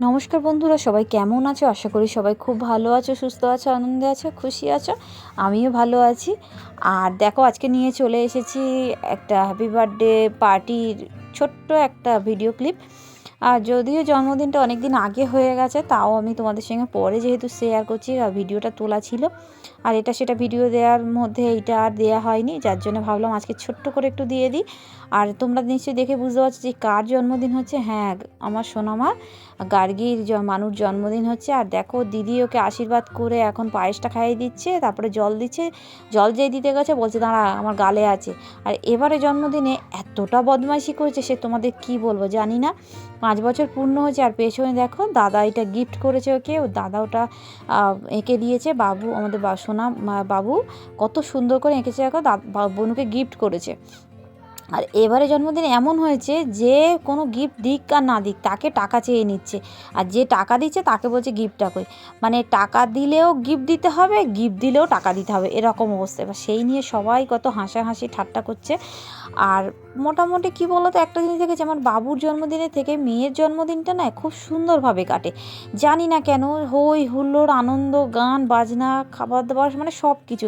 নমস্কার বন্ধুরা, সবাই কেমন আছো? আশা করি সবাই খুব ভালো আছো, সুস্থ আছো, আনন্দে আছো, খুশি আছো। আমিও ভালো আছি। আর দেখো, আজকে নিয়ে চলে এসেছি একটা হ্যাপি বার্থডে পার্টির ছোট্ট একটা ভিডিও ক্লিপ আর যদিও জন্মদিনটা অনেক দিন আগে হয়ে গেছে, তাও আমি তোমাদের সঙ্গে পরে যেহেতু শেয়ার করছি, আর ভিডিওটা তোলা ছিল। আর এটা সেটা ভিডিও দেওয়ার মধ্যে এইটা আর দেওয়া হয়নি, যার জন্য ভাবলাম আজকে ছোট্ট করে একটু দিয়ে দিই। আর তোমরা নিশ্চয়ই দেখে বুঝতে পারছ যে কার জন্মদিন হচ্ছে? হ্যাঁ আমার সোনামা, গার্গীর মানুষ জন্মদিন হচ্ছে। আর দেখো, দিদি ওকে আশীর্বাদ করে এখন পায়েসটা খাইয়ে দিচ্ছে, তারপরে জল দিচ্ছে। জল যেই দিতে গেছে, বলছে, দাঁড়া, আমার গালে আছে। আর এবারে জন্মদিনে এতটা বদমাইশি করেছে সে তোমাদের কি বলব জানি না। পাঁচ বছর পূর্ণ হয়েছে আর পেছনে দেখো দাদা এটা গিফট করেছে ওকে, ও দাদা ওটা এঁকে দিয়েছে। বাবু, আমাদের সোনা বাবু কত সুন্দর করে এঁকেছে দেখো বনুকে গিফট করেছে। আর এবারে জন্মদিন এমন হয়েছে যে কোনো গিফট দিক আর না দিক, তাকে টাকা চেয়ে নিচ্ছে। আর যে টাকা দিচ্ছে তাকে বলছে গিফটটা কই? মানে টাকা দিলেও গিফট দিতে হবে গিফট দিলেও টাকা দিতে হবে, এরকম অবস্থা। এবার সেই নিয়ে সবাই কত হাসাহাসি, ঠাট্টা করছে। আর মোটামুটি কি বলো তো একটা জিনিস দেখেছি, আমার বাবুর জন্মদিনের থেকে মেয়ের জন্মদিনটা না খুব সুন্দরভাবে কাটে। জানি না কেন, হই হুল্লোড়, আনন্দ, গান, বাজনা, খাবার দাবার মানে সব কিছু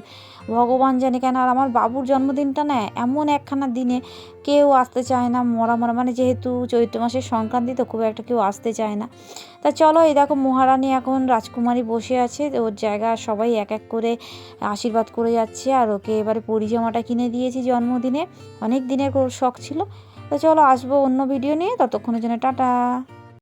ভগবান জানে কেন, আর আমার বাবুর জন্মদিনটা না এমন একখানা দিনে কেউ আসতে চায় না, মরা মরা মানে যেহেতু চৈত্র মাসের সংক্রান্তি তো খুব একটা কেউ আসতে চায় না। তা চলো এই দেখো মহারানী এখন রাজকুমারী বসে আছে ওর জায়গা সবাই এক এক করে আশীর্বাদ করে যাচ্ছে, আর ওকে এবারে পরিজামাটা কিনে দিয়েছি জন্মদিনে। অনেক দিনের শখ ছিল। তো চলো আসব অন্য ভিডিও নিয়ে, ততক্ষণের জন্য টাটা।